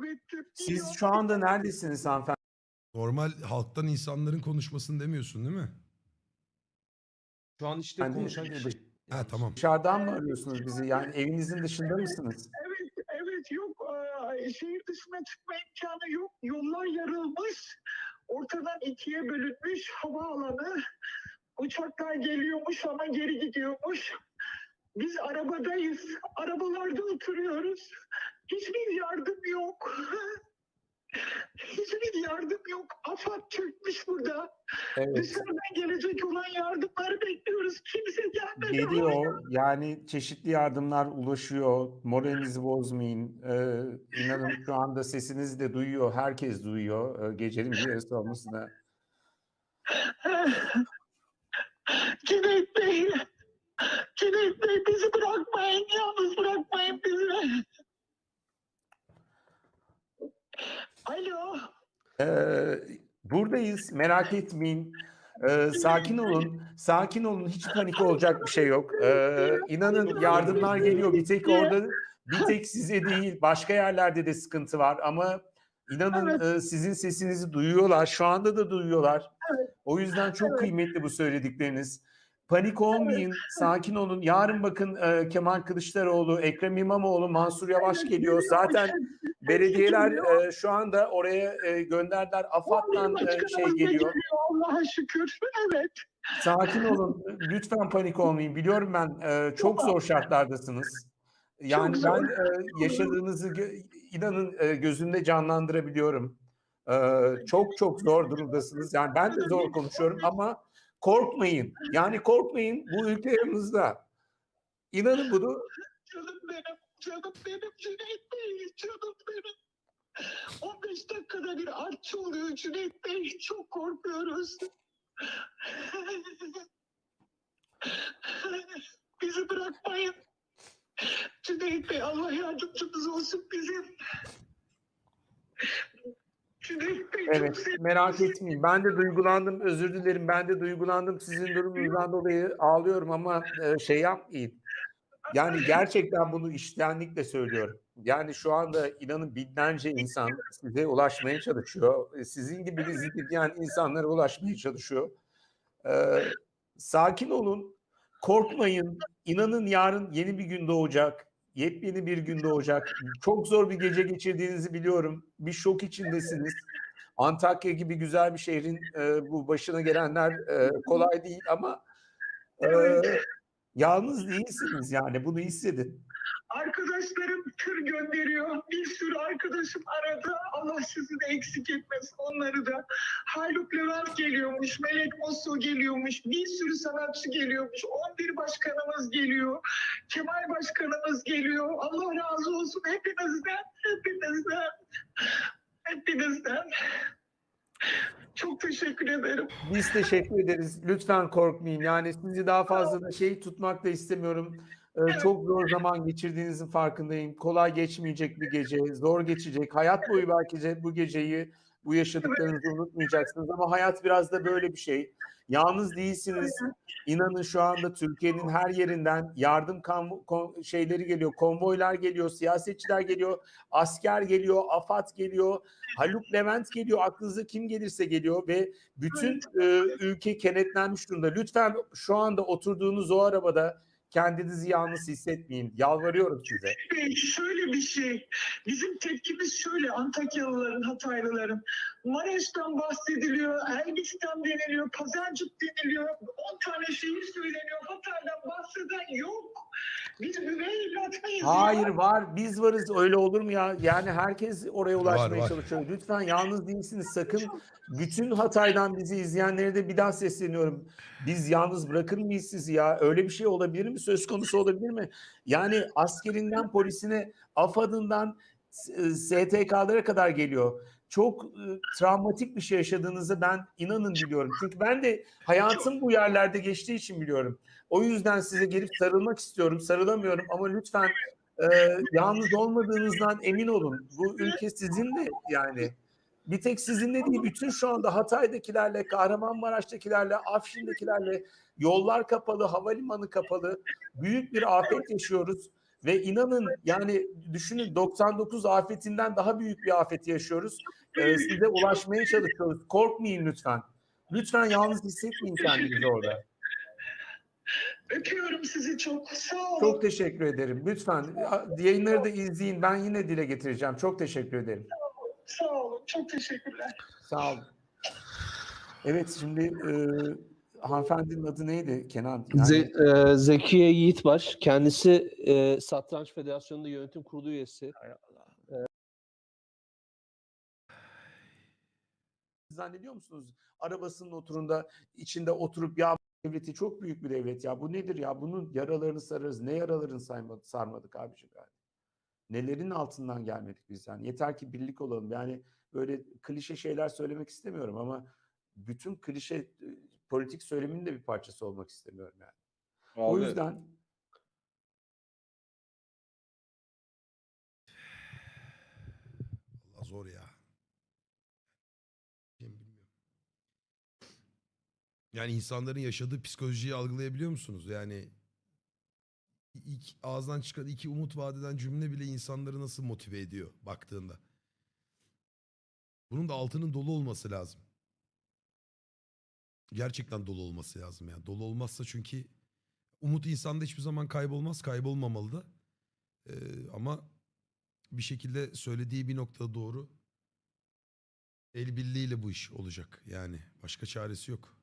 kaybettim. Siz şu anda neredesiniz hanımefendi? Normal halktan insanların konuşmasını demiyorsun değil mi? Şu an işte Hani konuşan kişi. dış- Ha tamam. Dışarıdan mı arıyorsunuz bizi? Yani evinizin dışında mısınız? Evet, evet yok. Aa, şehir dışına çıkma imkanı yok. Yollar yarılmış. Ortadan ikiye bölünmüş havaalanı. Uçaklar geliyormuş ama geri gidiyormuş. Biz arabadayız. Arabalarda oturuyoruz. Hiçbir yardım yok. Hiçbir yardım yok. AFAD çökmüş burada. Evet. Dışarıdan gelecek olan yardımları bekliyoruz. Kimse gelmedi. Geliyor. Yani çeşitli yardımlar ulaşıyor. Moralinizi bozmayın. Ee, inanın şu anda sesinizi de duyuyor. Herkes duyuyor. Ee, gecenin bir yarısı olmasına. Cüneyt Bey, Cüneyt Bey bizi bırakmayın, yalnız bırakmayın bizi. Alo, Ee, buradayız. Merak etmeyin. Ee, sakin olun. Sakin olun. Hiç panik olacak bir şey yok. Ee, inanın yardımlar geliyor. Bir tek orada, bir tek size değil. Başka yerlerde de sıkıntı var. Ama inanın e, sizin sesinizi duyuyorlar. Şu anda da duyuyorlar. O yüzden çok Evet. kıymetli bu söyledikleriniz. Panik olmayın. Sakin olun. Yarın bakın e, Kemal Kılıçdaroğlu, Ekrem İmamoğlu, Mansur Yavaş geliyor. Zaten belediyeler e, şu anda oraya e, gönderdiler. AFAD'dan e, şey geliyor. Allah'a şükür. Evet, Sakin olun. Lütfen panik olmayın. Biliyorum ben e, çok zor şartlardasınız. Yani ben e, yaşadığınızı inanın e, gözümde canlandırabiliyorum. E, çok çok zor durumdasınız. Yani ben de zor konuşuyorum ama korkmayın. Yani korkmayın. Bu ülke yanınızda. İnanın bunu canım benim, canım benim Cüneyt Bey, canım benim. 15 dakikada bir artçı oluyor Cüneyt Bey, çok korkuyoruz. Bizi bırakmayın. Cüneyt Bey Allah yardımcımız olsun bizim. Evet, merak etmeyin. Ben de duygulandım. Özür dilerim. Ben de duygulandım. Sizin durumunuzdan dolayı ağlıyorum ama e, şey yapmayın. Yani gerçekten bunu içtenlikle söylüyorum. Yani şu anda inanın binlerce insan size ulaşmaya çalışıyor. E, Sizin gibi bizi dinleyen insanlara ulaşmaya çalışıyor. Ee, sakin olun. Korkmayın. İnanın yarın yeni bir gün doğacak. Yepyeni bir gün doğacak. Çok zor bir gece geçirdiğinizi biliyorum. Bir şok içindesiniz. Antakya gibi güzel bir şehrin e, bu başına gelenler e, kolay değil ama e, yalnız değilsiniz yani bunu hissedin. Arkadaşlarım tır gönderiyor. Bir sürü arkadaşım aradı. Allah sizi de eksik etmesin onları da. Haluk Levent geliyormuş. Melek Mosso geliyormuş. Bir sürü sanatçı geliyormuş. 11 başkanımız geliyor. Kemal başkanımız geliyor. Allah razı olsun hepinizden. Hepinizden. Hepinizden. Çok teşekkür ederim. Biz teşekkür ederiz. Lütfen korkmayın. Yani sizi daha fazla da şey tutmak da istemiyorum. Ee, çok zor zaman geçirdiğinizin farkındayım. Kolay geçmeyecek bir gece, zor geçecek. Hayat boyu belki de bu geceyi, bu yaşadıklarınızı unutmayacaksınız. Ama hayat biraz da böyle bir şey. Yalnız değilsiniz. İnanın şu anda Türkiye'nin her yerinden yardım şeyleri geliyor, konvoylar geliyor, siyasetçiler geliyor, asker geliyor, AFAD geliyor, Haluk Levent geliyor, aklınıza kim gelirse geliyor ve bütün e, ülke kenetlenmiş durumda. Lütfen şu anda oturduğunuz o arabada kendinizi yalnız hissetmeyin. Yalvarıyorum size. Bey, şöyle bir şey. Bizim tepkimiz şöyle Antakyalıların, Hataylıların. Maraş'tan bahsediliyor, Elbistan deniliyor, Pazarcık deniliyor. 10 tane şehir söyleniyor. Hatay'dan bahseden yok. Biz üvey evlat mıyız? ya? Hayır var. Biz varız. Öyle olur mu ya? Yani herkes oraya ulaşmaya var. çalışıyor. Lütfen yalnız değilsiniz. Sakın bütün Hatay'dan bizi izleyenlere de bir daha sesleniyorum. Biz yalnız bırakır mıyız sizi ya? Öyle bir şey olabilir mi? Söz konusu olabilir mi? Yani askerinden polisine, AFAD'ından e, STK'lara kadar geliyor. Çok e, travmatik bir şey yaşadığınızı ben inanın biliyorum. Çünkü ben de hayatım bu yerlerde geçtiği için biliyorum. O yüzden size gelip sarılmak istiyorum. Sarılamıyorum ama lütfen e, yalnız olmadığınızdan emin olun. Bu ülke sizinle yani. Bir tek sizinle değil, bütün şu anda Hatay'dakilerle, Kahramanmaraş'takilerle, Afşin'dekilerle yollar kapalı, havalimanı kapalı. Büyük bir afet yaşıyoruz Ve inanın yani düşünün 99 afetinden daha büyük bir afeti yaşıyoruz. Ee, size ulaşmaya çalışıyoruz. Korkmayın lütfen. Lütfen yalnız hissetmeyin kendinizi orada. Öpüyorum sizi çok. Sağ olun. Çok teşekkür ederim. Lütfen yayınları da izleyin. Ben yine dile getireceğim. Çok teşekkür ederim. Sağ olun. Çok teşekkürler. Sağ olun. Evet şimdi e, hanımefendinin adı neydi Kenan? Yani, Ze- e, Zekiye Yiğitbaş. Kendisi e, Satranç Federasyonu'nda yönetim kurulu üyesi. zannediyor musunuz? Arabasının oturunda içinde oturup ya devleti çok büyük bir devlet ya bu nedir ya bunun yaralarını sararız. Ne yaralarını saymadık, sarmadık abiciğim yani. Nelerin altından gelmedik biz yani. Yeter ki birlik olalım. Yani böyle klişe şeyler söylemek istemiyorum ama bütün klişe e, politik söylemin de bir parçası olmak istemiyorum yani. O Abi, yüzden Allah zor ya. Yani insanların yaşadığı psikolojiyi algılayabiliyor musunuz? Yani ilk ağızdan çıkan iki umut vadeden cümle bile insanları nasıl motive ediyor baktığında. Bunun da altının dolu olması lazım. Gerçekten dolu olması lazım yani. Dolu olmazsa çünkü umut insanda hiçbir zaman kaybolmaz, kaybolmamalı da. Ee, ama bir şekilde söylediği bir noktada doğru. El birliğiyle bu iş olacak yani. Başka çaresi yok.